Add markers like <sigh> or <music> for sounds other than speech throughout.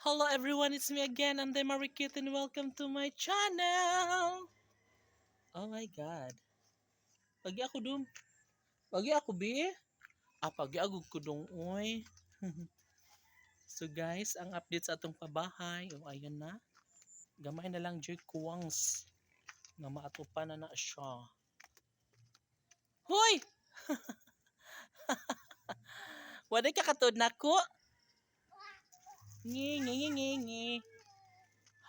Hello everyone, it's me again, I'm the Marikit and welcome to my channel! Oh my God. Pagi ako dum. Pagi ako bi. Ah, pagi ako kudong oy. <laughs> so guys, ang update sa atong pabahay. O oh, ayan na. Gamay na lang joy kuwangs. Nga maatupan na na siya. Hoy! <laughs> Waday ka katod na ko? Ngi, ngi, ngi, ngi, ngi.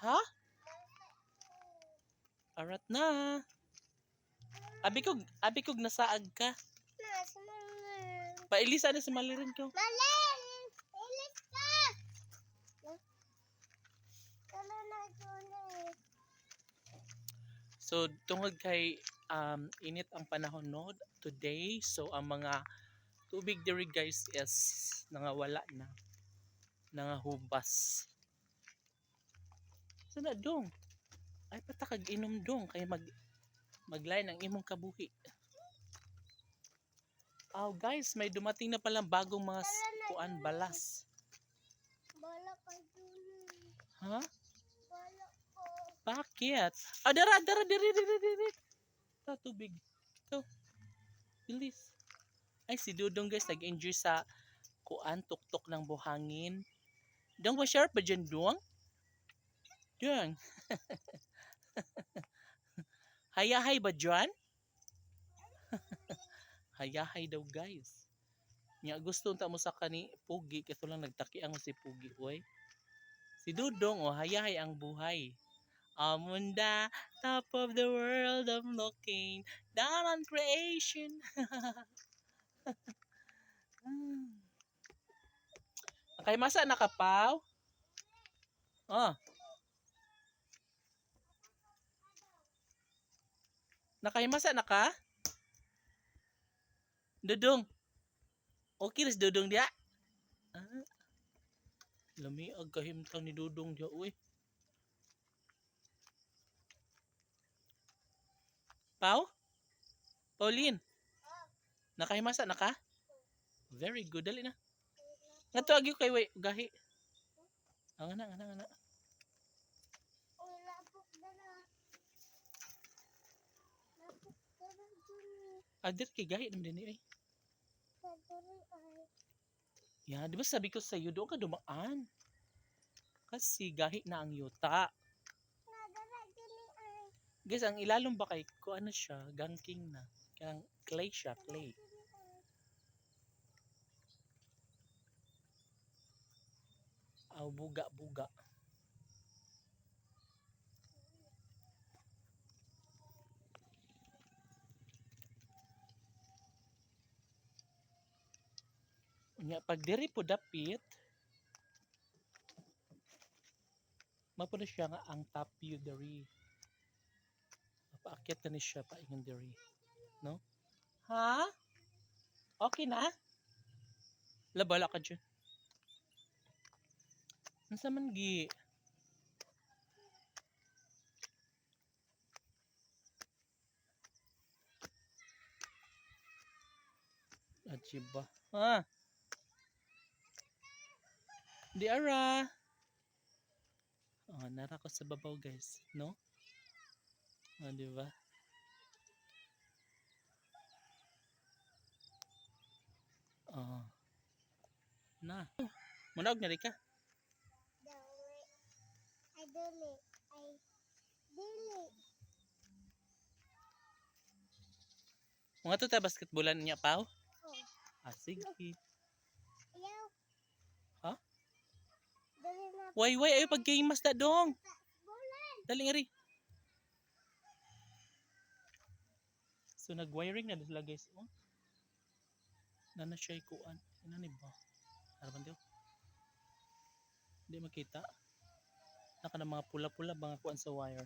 Ha? Arat na. Abi kog, abi kog nasaag ka. Pailisa na sa malirin ko. Malin! Ilis ka! So, tungod kay um, init ang panahon no today. So, ang mga tubig diri guys is nangawala na. Nangahubas. So na dong. Ay patakag inom dong kay mag maglain ang imong kabuhi. Oh guys, may dumating na palang bagong mga kuan balas. Bala ka tuloy. Ha? Bala ko. Bakit? Ah, dara, dara, diri, diri, diri. Ta, tubig. Ito. Bilis. Ay, si Dudong guys, nag-enjoy sa kuan, tuktok ng buhangin. Dong ba sharp ba dyan, Dong? Dong. <laughs> Hayahay ba dyan? <laughs> Hayahay daw guys. Nya gusto unta mo sa kani Pugi, kaso lang nagtaki ang si Pugi, oy. Si Dudong, oh, hayahay ang buhay. Amunda, top of the world, I'm looking down on creation. <laughs> Kay masa nakapaw? Oh. Nakaimasa na ka? Dudong. Okay rin si Dudong dia. Ah. Lami ag kahimtang ni Dudong dia, uy. Pau? Pauline? Nakahimasa na ka? Very good. Dali na. Nga to agyo kay way gahi. Ang ana, ana, ana. Adir kay gahi naman din eh. Ya, di ba sabi ko sa iyo doon ka dumaan? Kasi gahi na ang yuta. Guys, ang ilalong ba kay ko ano siya, gangking na. Kaya clay siya, clay. Tuloy ay. Aw, buga, buga. Nya pag diri po dapit, mapo na siya nga ang top view diri. Paakyat na ni siya pa ingon diri. No? Ha? Okay na? Labala ka dyan. Nasa man gi? Ajiba. Ah. Di ara. Oh, nara ko sa babaw guys, no? Oh, di ba? Oh. Na. Munog na rin ka. Dali. Ay, dili. Mga to ta basketballan niya pao? Oh, Ah, sige. ayaw. Ha? Dali na. Way, way, ayo pag game mas na dong. Dali nga rin. So nag-wiring na sila guys. Oh. Nana siya ikuan. Ano ni ba? Harapan daw. Hindi makita. Naka na mga pula-pula mga kuan sa wire.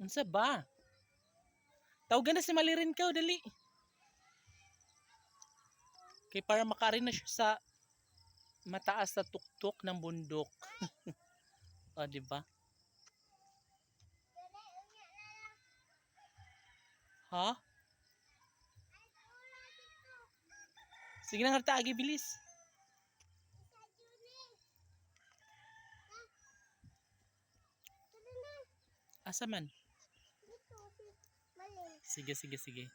Unsa ba? Tawagan na si Malirin ka, dali. Kay para makarin na siya sa mataas na tuktok ng bundok. <laughs> o, di ba? Ha? Ay, Sige na harta agi bilis. Asa man? Sige sige sige.